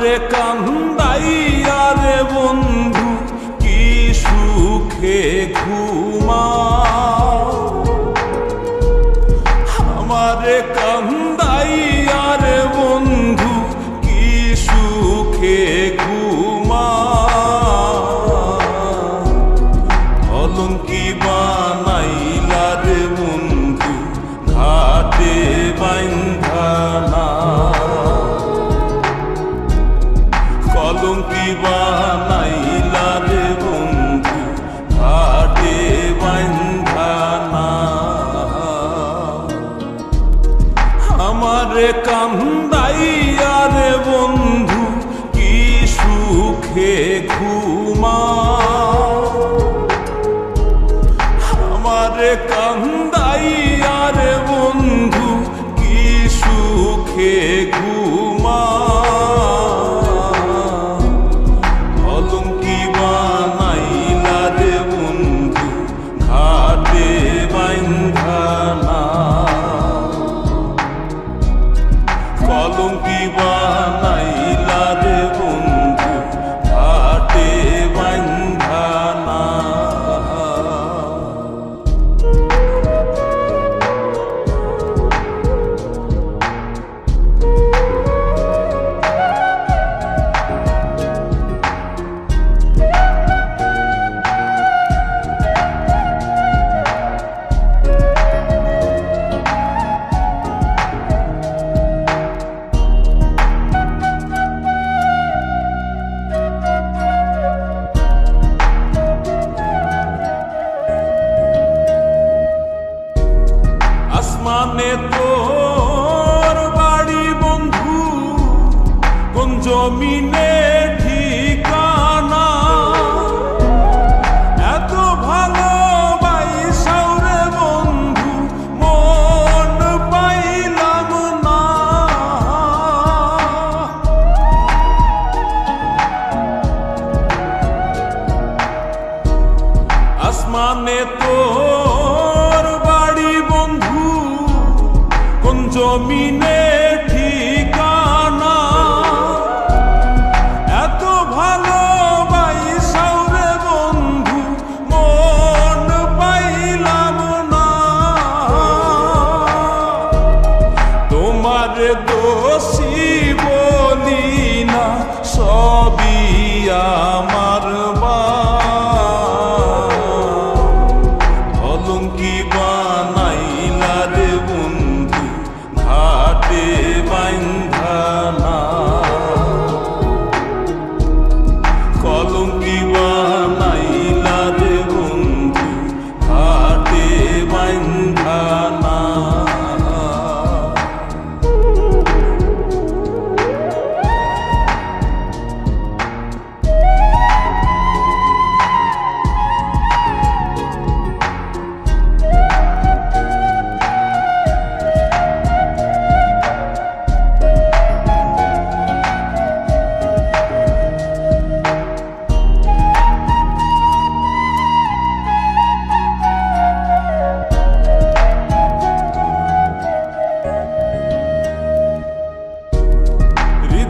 রে কান্দাইয়া রে বন্ধু কি সুখে ঘুম আসমানে তোর বাড়ি বন্ধু কোন জমিনে dominate.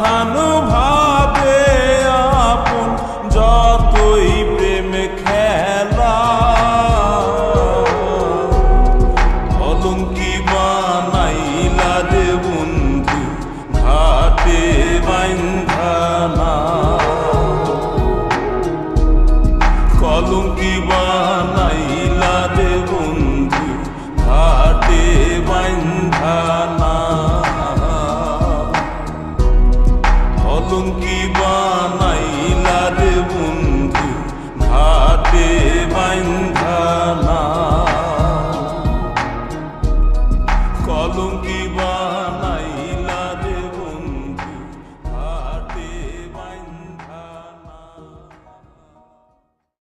ਸਾਨੂੰ কি বানাইলা রে বন্ধু ভাতে বাইন্ধালা কলঙ্কি বা